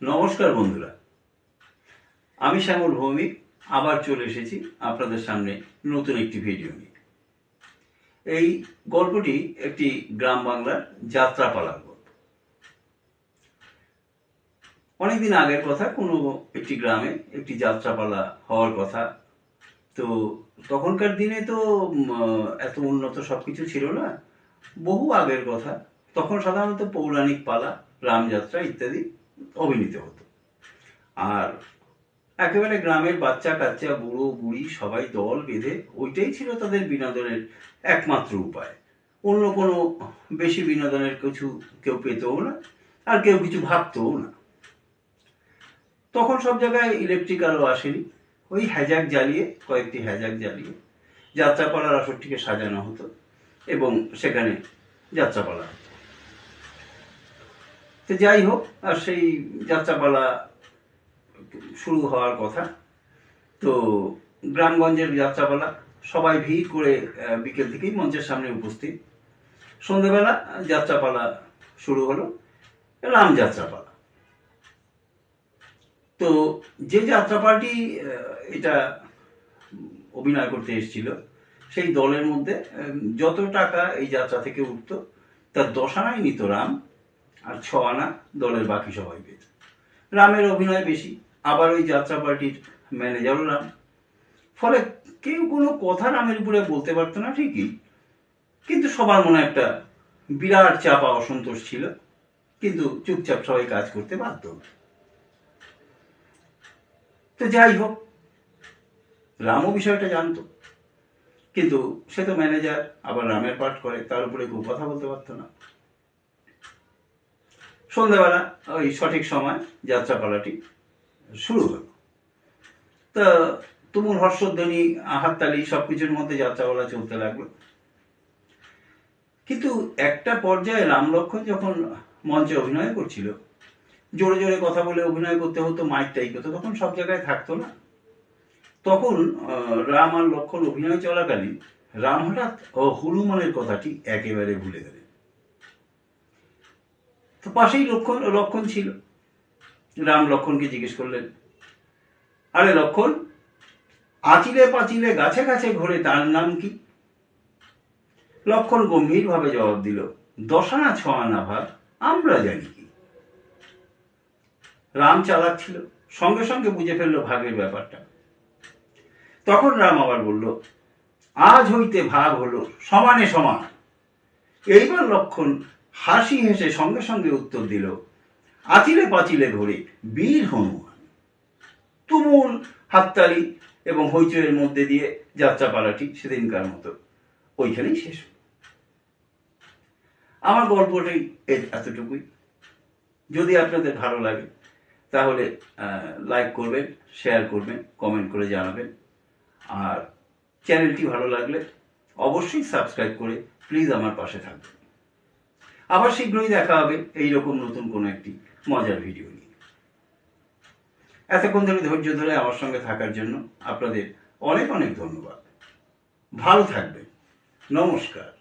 নমস্কার বন্ধুরা। আমি শ্যামল ভৌমিক, আবার চলে এসেছি আপনাদের সামনে নতুন একটি ভিডিও নিয়ে। এই গল্পটি একটি গ্রাম বাংলার যাত্রাপালার গল্প। অনেকদিন আগের কথা, কোনো একটি গ্রামে একটি যাত্রাপালা হওয়ার কথা। তো তখনকার দিনে তো এত উন্নত সবকিছু ছিল না। বহু আগের কথা। তখন সাধারণত পৌরাণিক পালা, রামযাত্রা ইত্যাদি অভিনীত হতো। আর একেবারে গ্রামের বাচ্চা কাচ্চা, বুড়ো, বুড়ি সবাই দল বেঁধে ওইটাই ছিল তাদের বিনোদনের একমাত্র উপায়। অন্য কোনো বেশি বিনোদনের কিছু কেউ পেতও না আর কেউ কিছু ভাবতও না। তখন সব জায়গায় ইলেকট্রিক আলো আসেনি। ওই হ্যাজাক জ্বালিয়ে, কয়েকটি হ্যাজাক জ্বালিয়ে যাত্রাপালার আসরটিকে সাজানো হতো এবং সেখানে যাত্রাপালা হতো। তো যাই হোক, আর সেই যাত্রাপালা শুরু হওয়ার কথা। তো গ্রামগঞ্জের যাত্রাপালা, সবাই ভিড় করে বিকেল থেকেই মঞ্চের সামনে উপস্থিত। সন্ধেবেলা যাত্রাপালা শুরু হলো, রাম যাত্রাপালা। তো যে যাত্রাপালাটি এটা অভিনয় করতে এসেছিল, সেই দলের মধ্যে যত টাকা এই যাত্রা থেকে উঠত, তার দশ আনাই নিত রাম। আর ছ আনা দলের বাকি সবাই পেত রামের অভিনয় বেশি, আবার ওই যাত্রা পার্টির ম্যানেজারও রাম। ফলে কেউ কোনো কথা রামের উপরে বলতে পারতো না, ঠিকই। কিন্তু সবার মনে একটা বিরাট চাপা অসন্তোষ ছিল। কিন্তু চুপচাপ সবাই কাজ করতে বাধ্য তো যাই হোক, রামও বিষয়টা জানতো। কিন্তু সে তো ম্যানেজার, আবার রামের পাঠ করে, তার উপরে কেউ কথা বলতে পারতো না। সন্ধ্যাবেলা ওই সঠিক সময় যাত্রাপালাটি শুরু হলো। তা তুমুল হর্ষধ্বনি হাততালি সব কিছুর মধ্যে যাত্রাপালা চলতে লাগল। কিন্তু একটা পর্যায়ে রাম লক্ষণ যখন মঞ্চে অভিনয় করছিল, জোরে জোরে কথা বলে অভিনয় করতে হতো মাইক টাইক হতো তখন সব জায়গায় থাকতো না। তখন রাম আর লক্ষণ অভিনয় চলাকালীন রাম হঠাৎ ও হনুমানের কথাটি একেবারে ভুলে গেলেন। তো পাশেই লক্ষণ লক্ষণ ছিল। রাম লক্ষণকে জিজ্ঞেস করলেন, আরে লক্ষণ, আচিলে পাচিলে গাছে গাছে ঘোরে তার নাম কি? লক্ষণ গম্ভীরভাবে জবাব দিল দশানা ছ আনা ভাগ আমরা জানি কি। রাম চালাক ছিল, সঙ্গে সঙ্গে বুঝে ফেলল ভাগের ব্যাপারটা। তখন রাম আবার বলল, আজ হইতে ভাগ হলো, সমানে সমান। এইবার লক্ষণ হাসি হেসে সঙ্গে সঙ্গে উত্তর দিল, আচিলে পাচিলে ঘোরে বীর হনুমান। তুমুল হাততালি এবং হইচইয়ের মধ্যে দিয়ে যাত্রাপালাটি সেদিনকার মতো। ওইখানেই শেষ। আমার গল্পটাই এতটুকুই। যদি আপনাদের ভালো লাগে, তাহলে লাইক করবেন শেয়ার করবেন কমেন্ট করে জানাবেন। আর চ্যানেলটি ভালো লাগলে অবশ্যই সাবস্ক্রাইব করে প্লিজ আমার পাশে থাকবেন। আবার শীঘ্রই দেখা হবে এইরকম নতুন কোনো একটি মজার ভিডিও নিয়ে। এতক্ষণ ধরে ধৈর্য ধরে আমার সঙ্গে থাকার জন্য আপনাদের অনেক অনেক ধন্যবাদ। ভালো থাকবেন। নমস্কার।